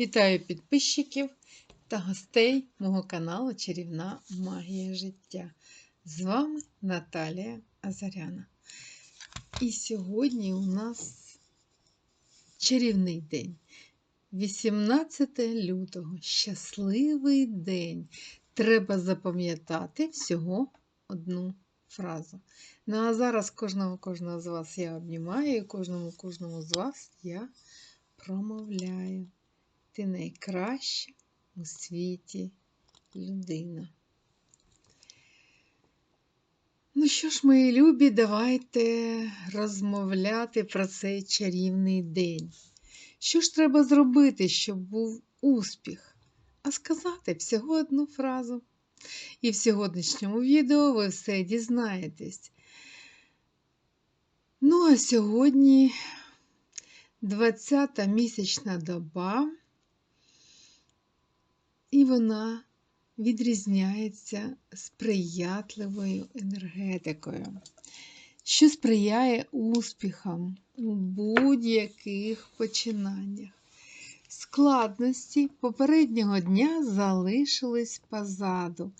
Вітаю підписчиків та гостей мого каналу Чарівна Магія життя. З вами Наталія Азаряна. І сьогодні у нас чарівний день. 18 лютого. Щасливий день. Треба запам'ятати всього одну фразу. Ну а зараз кожного кожного з вас я обнімаю, і кожному кожному з вас я промовляю. Ти найкраща у світі людина. Ну що ж, мої любі, давайте розмовляти про цей чарівний день. Що ж треба зробити, щоб був успіх? А сказати всього одну фразу. І в сьогоднішньому відео ви все дізнаєтесь. Ну, а сьогодні 20-та місячна доба, і вона відрізняється сприятливою енергетикою, що сприяє успіхам у будь-яких починаннях. Складності попереднього дня залишились позаду,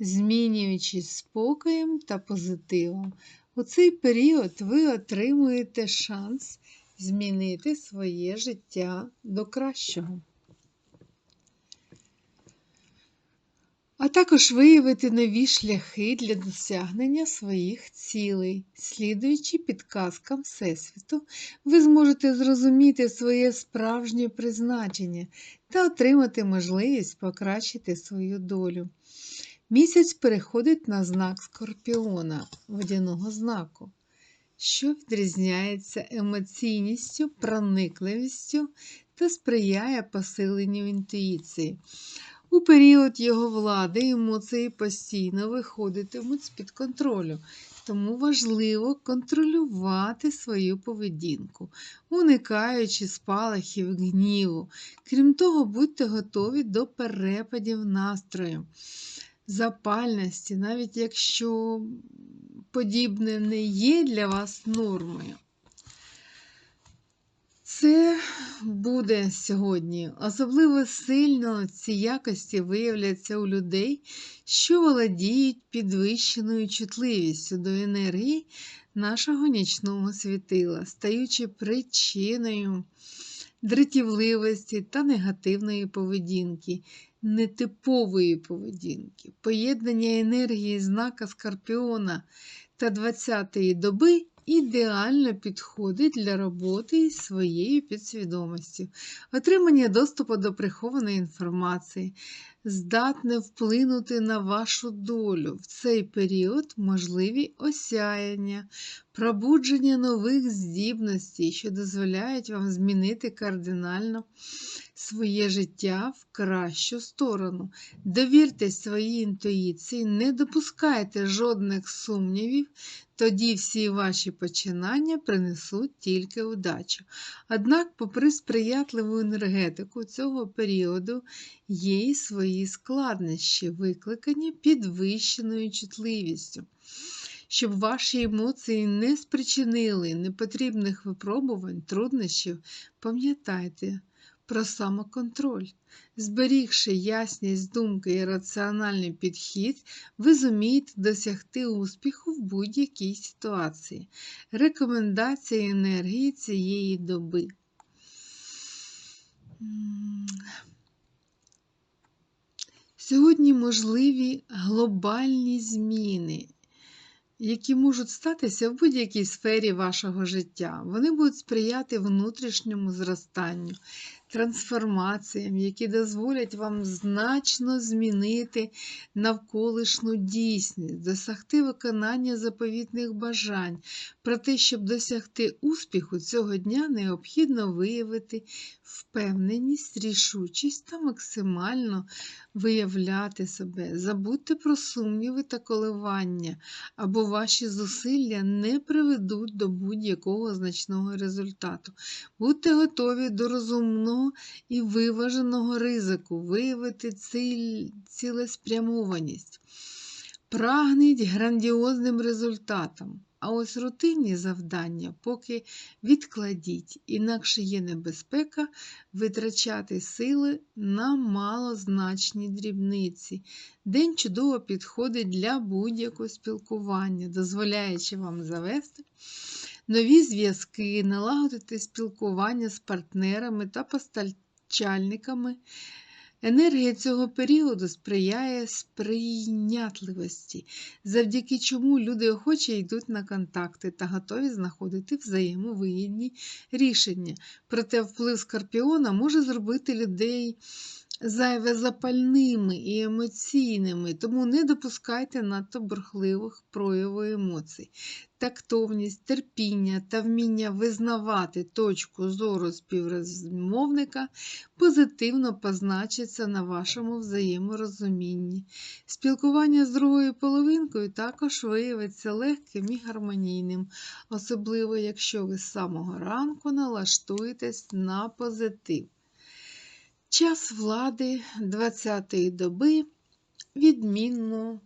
змінюючись спокоєм та позитивом. У цей період ви отримуєте шанс змінити своє життя до кращого. А також виявити нові шляхи для досягнення своїх цілей. Слідуючи підказкам Всесвіту, ви зможете зрозуміти своє справжнє призначення та отримати можливість покращити свою долю. Місяць переходить на знак Скорпіона, водяного знаку, що відрізняється емоційністю, проникливістю та сприяє посиленню інтуїції. У період його влади емоції постійно виходитимуть з-під контролю, тому важливо контролювати свою поведінку, уникаючи спалахів гніву. Крім того, будьте готові до перепадів настрою, запальності, навіть якщо подібне не є для вас нормою. Це буде сьогодні. Особливо сильно ці якості виявляться у людей, що володіють підвищеною чутливістю до енергії нашого нічного світила, стаючи причиною дратівливості та негативної поведінки, нетипової поведінки, поєднання енергії знака Скорпіона та 20-ї доби ідеально підходить для роботи із своєю підсвідомістю, отримання доступу до прихованої інформації, здатне вплинути на вашу долю. В цей період можливі осяяння, пробудження нових здібностей, що дозволяють вам змінити кардинально своє життя в кращу сторону. Довіртесь своїй інтуїції, не допускайте жодних сумнівів, тоді всі ваші починання принесуть тільки удачу. Однак, попри сприятливу енергетику цього періоду, є й свої складнощі, викликані підвищеною чутливістю. Щоб ваші емоції не спричинили непотрібних випробувань, труднощів, пам'ятайте про самоконтроль. Зберігши ясність думки і раціональний підхід, ви зумієте досягти успіху в будь-якій ситуації. Рекомендації енергії цієї доби. Сьогодні можливі глобальні зміни, які можуть статися в будь-якій сфері вашого життя. Вони будуть сприяти внутрішньому зростанню, трансформаціям, які дозволять вам значно змінити навколишню дійсність, досягти виконання заповітних бажань. Про те, щоб досягти успіху цього дня, необхідно виявити впевненість, рішучість та максимально виявляти себе. Забудьте про сумніви та коливання, або ваші зусилля не приведуть до будь-якого значного результату. Будьте готові до розумного і виваженого ризику, виявити ціль, цілеспрямованість. Прагніть грандіозним результатам, А ось рутинні завдання поки відкладіть, інакше є небезпека витрачати сили на малозначні дрібниці. День чудово підходить для будь-якого спілкування, дозволяючи вам завести нові зв'язки, налагодити спілкування з партнерами та постачальниками. Енергія цього періоду сприяє сприйнятливості, завдяки чому люди охоче йдуть на контакти та готові знаходити взаємовигідні рішення. Проте вплив скорпіона може зробити людей зайве запальними і емоційними, тому не допускайте надто бурхливих проявів емоцій. Тактовність, терпіння та вміння визнавати точку зору співрозмовника позитивно позначиться на вашому взаєморозумінні. Спілкування з другою половинкою також виявиться легким і гармонійним, особливо якщо ви з самого ранку налаштуєтесь на позитив. Час влади 20-ї доби відмінно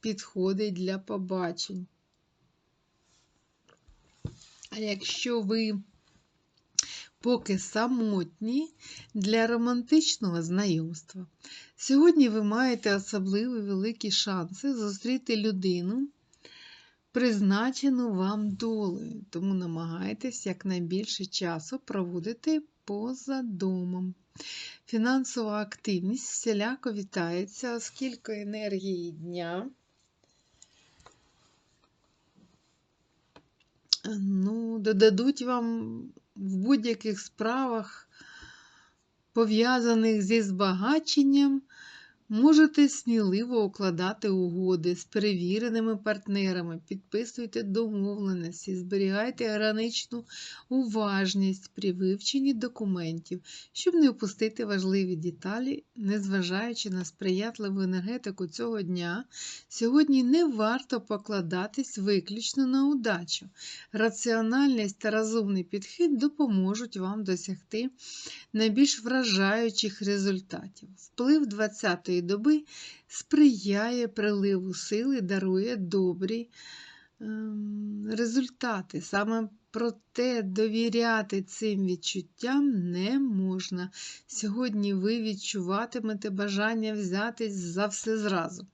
підходить для побачень. А якщо ви поки самотні для романтичного знайомства, сьогодні ви маєте особливі великі шанси зустріти людину, призначену вам долею, тому намагайтесь якнайбільше часу проводити поза домом. Фінансова активність всіляко вітається, оскільки енергії дня. Ну, додадуть вам в будь-яких справах, пов'язаних зі збагаченням, Можете сміливо укладати угоди з перевіреними партнерами, підписуйте домовленості, зберігайте граничну уважність при вивченні документів, щоб не опустити важливі деталі, незважаючи на сприятливу енергетику цього дня, сьогодні не варто покладатись виключно на удачу. Раціональність та розумний підхід допоможуть вам досягти найбільш вражаючих результатів. Вплив 20-ї доби сприяє приливу сили, дарує добрі ем, результати. Саме проте довіряти цим відчуттям не можна. Сьогодні ви відчуватимете бажання взятись за все зразу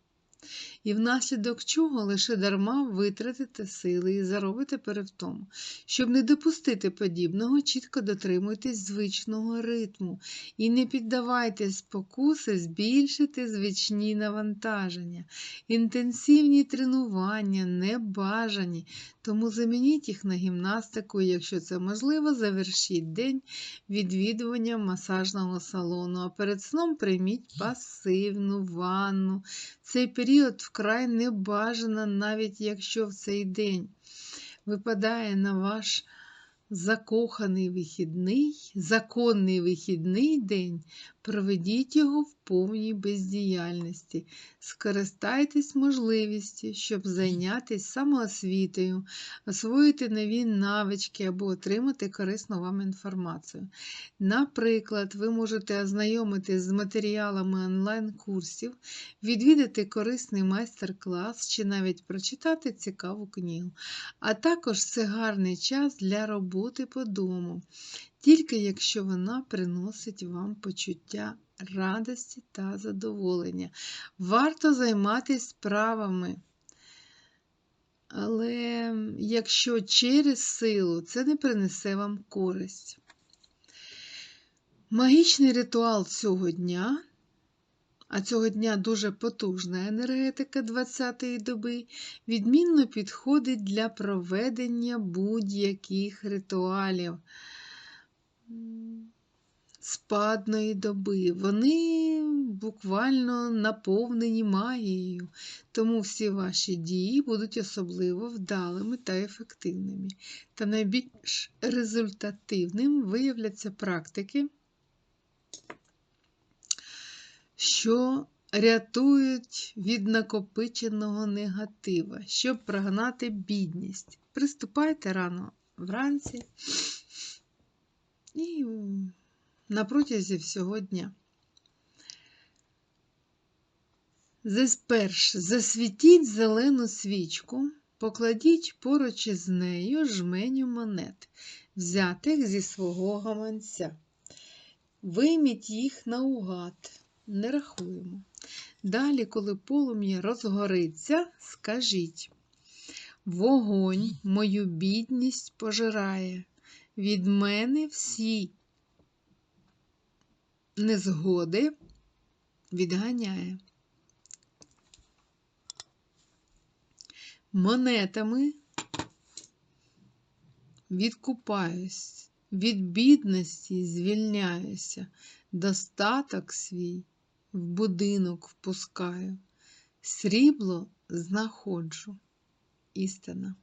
і внаслідок чого лише дарма витратите сили і заробите перевтому. Щоб не допустити подібного, чітко дотримуйтесь звичного ритму і не піддавайтесь спокуси збільшити звичні навантаження. Інтенсивні тренування не бажані, тому замініть їх на гімнастику, якщо це можливо, завершіть день відвідування масажного салону, а перед сном прийміть пасивну ванну. Цей період вкрай небажана, навіть якщо в цей день випадає на ваш закоханий вихідний, законний вихідний день, проведіть його в повній бездіяльності. Скористайтесь можливістю, щоб зайнятися самоосвітою, освоїти нові навички або отримати корисну вам інформацію. Наприклад, ви можете ознайомитись з матеріалами онлайн-курсів, відвідати корисний майстер-клас чи навіть прочитати цікаву книгу. А також це гарний час для роботи по дому тільки якщо вона приносить вам почуття радості та задоволення. Варто займатися справами. Але якщо через силу це не принесе вам користь. Магічний ритуал цього дня, а цього дня дуже потужна енергетика 20-ї доби, відмінно підходить для проведення будь-яких ритуалів спадної доби. Вони буквально наповнені магією, тому всі ваші дії будуть особливо вдалими та ефективними. Та найбільш результативним виявляться практики, що рятують від накопиченого негатива, щоб прогнати бідність. Приступайте рано вранці і на протязі всього дня. Перш засвітіть зелену свічку Покладіть поруч із нею жменю монет, взятих зі свого гаманця. Вийміть їх наугад, не рахуємо. Далі, коли полум'я розгориться, скажіть Вогонь мою бідність пожирає, від мене всі незгоди відганяє. Монетами відкупаюсь, від бідності звільняюся, достаток свій в будинок впускаю, срібло знаходжу. Істина.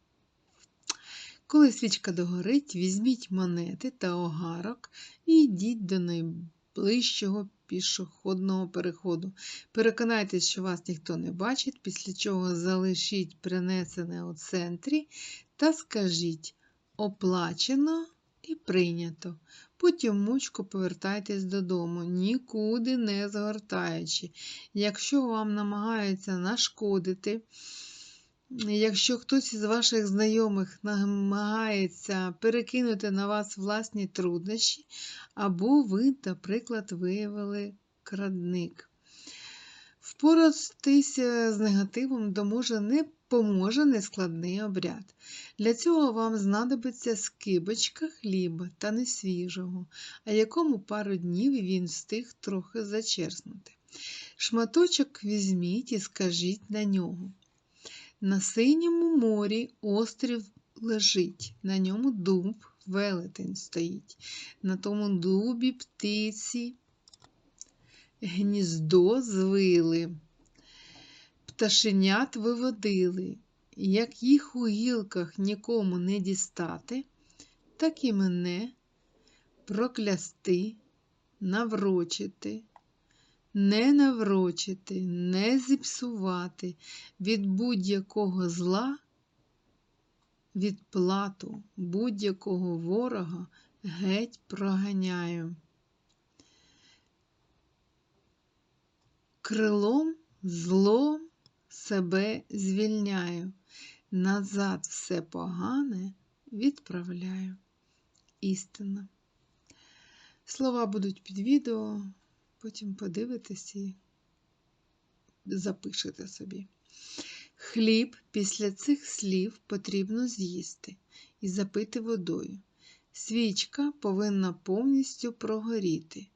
Коли свічка догорить, візьміть монети та огарок і йдіть до найближчого пішохідного переходу. Переконайтесь, що вас ніхто не бачить, після чого залишіть принесене у центрі та скажіть оплачено і прийнято. Потім мучко повертайтесь додому, нікуди не згортаючи. Якщо вам намагаються нашкодити, Якщо хтось із ваших знайомих намагається перекинути на вас власні труднощі, або ви, наприклад, виявили крадник. Впоратися з негативом доможе не поможе нескладний обряд. Для цього вам знадобиться скибочка хліба та не свіжого, а якому пару днів він встиг трохи зачерснути. Шматочок візьміть і скажіть на нього. На синьому морі острів лежить, на ньому дуб велетень стоїть, на тому дубі птиці гніздо звили, пташенят виводили, як їх у гілках нікому не дістати, так і мене проклясти, наврочити не наврочити, не зіпсувати від будь-якого зла, відплату будь-якого ворога геть проганяю. Крилом злом себе звільняю, назад все погане відправляю. Істина. Слова будуть під відео. Потім подивитесь і запишете собі. Хліб після цих слів потрібно з'їсти і запити водою. Свічка повинна повністю прогоріти.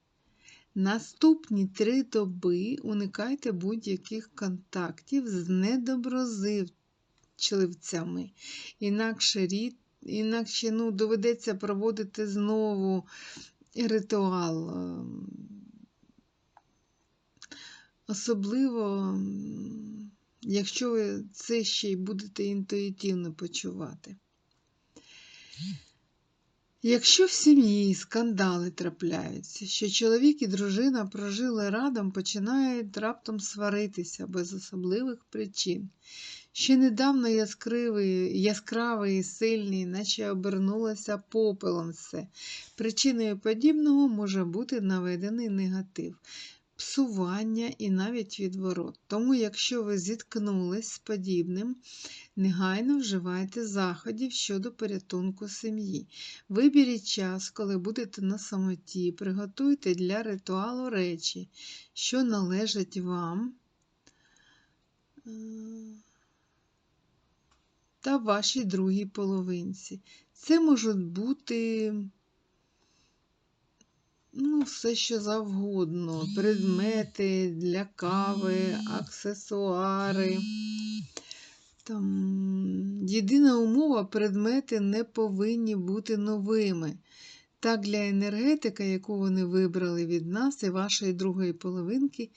Наступні три доби уникайте будь-яких контактів з недоброзивчливцями, інакше інакше ну, доведеться проводити знову ритуал ем, Особливо, якщо ви це ще й будете інтуїтивно почувати. Якщо в сім'ї скандали трапляються, що чоловік і дружина прожили радом, починають раптом сваритися без особливих причин. Ще недавно яскравий, яскравий і сильний, наче обернулося попелом все. Причиною подібного може бути наведений негатив псування і навіть відворот. Тому, якщо ви зіткнулись з подібним, негайно вживайте заходів щодо порятунку сім'ї. Виберіть час, коли будете на самоті, приготуйте для ритуалу речі, що належать вам. Е, та вашій другій половинці. Це можуть бути ну, все що завгодно. Предмети для кави, аксесуари. Там Єдина умова, предмети не повинні бути новими. Так, для енергетика, яку вони вибрали від нас і вашої другої половинки,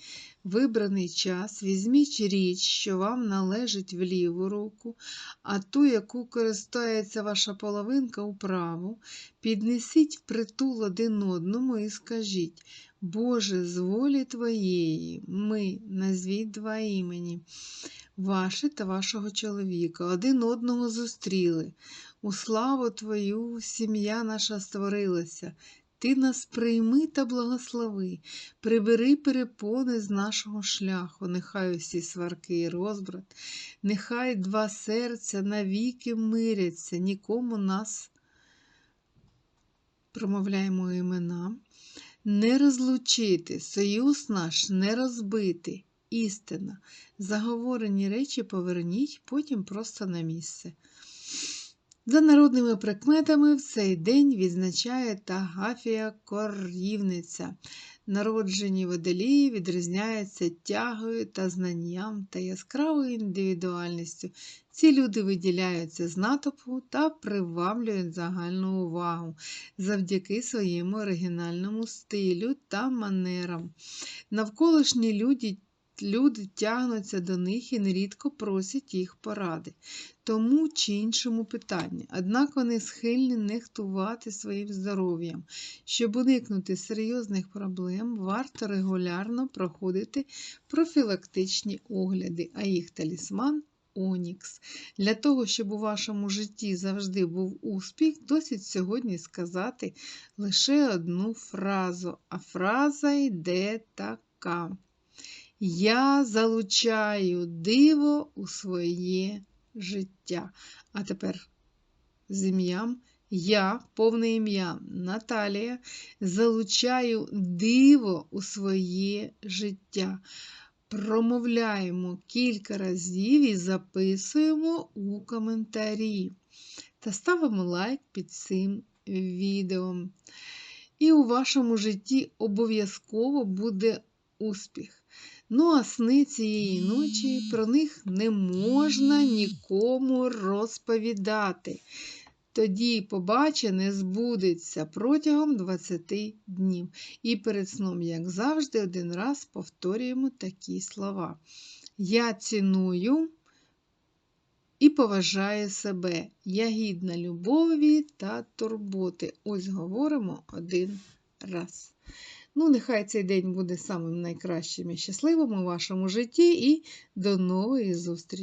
вибраний час, візьміть річ, що вам належить в ліву руку, а ту, яку користується ваша половинка у праву, піднесіть в притул один одному і скажіть, Боже, з волі Твоєї, ми, назвіть два імені, ваше та вашого чоловіка, один одного зустріли. У славу Твою сім'я наша створилася, Ти нас прийми та благослови, прибери перепони з нашого шляху, нехай усі сварки і розбрат, нехай два серця навіки миряться, нікому нас промовляємо імена, не розлучити, союз наш не розбити. Істина. Заговорені речі поверніть потім просто на місце. За народними прикметами в цей день відзначає Тагафія Корівниця. Народжені водолії відрізняються тягою та знанням та яскравою індивідуальністю. Ці люди виділяються з натовпу та приваблюють загальну увагу завдяки своєму оригінальному стилю та манерам. Навколишні люди Люди тягнуться до них і нерідко просять їх поради, тому чи іншому питанні. Однак вони схильні нехтувати своїм здоров'ям. Щоб уникнути серйозних проблем, варто регулярно проходити профілактичні огляди, а їх талісман Онікс. Для того, щоб у вашому житті завжди був успіх, досить сьогодні сказати лише одну фразу, а фраза йде така. Я залучаю диво у своє життя. А тепер з ім'ям я, повне ім'я Наталія, залучаю диво у своє життя. Промовляємо кілька разів і записуємо у коментарі. Та ставимо лайк під цим відео. І у вашому житті обов'язково буде успіх. Ну, а сни цієї ночі про них не можна нікому розповідати. Тоді побачене збудеться протягом 20 днів. І перед сном, як завжди, один раз повторюємо такі слова. Я ціную і поважаю себе. Я гідна любові та турботи. Ось говоримо один раз. Ну, нехай цей день буде самим найкращим і щасливим у вашому житті, і до нової зустрічі!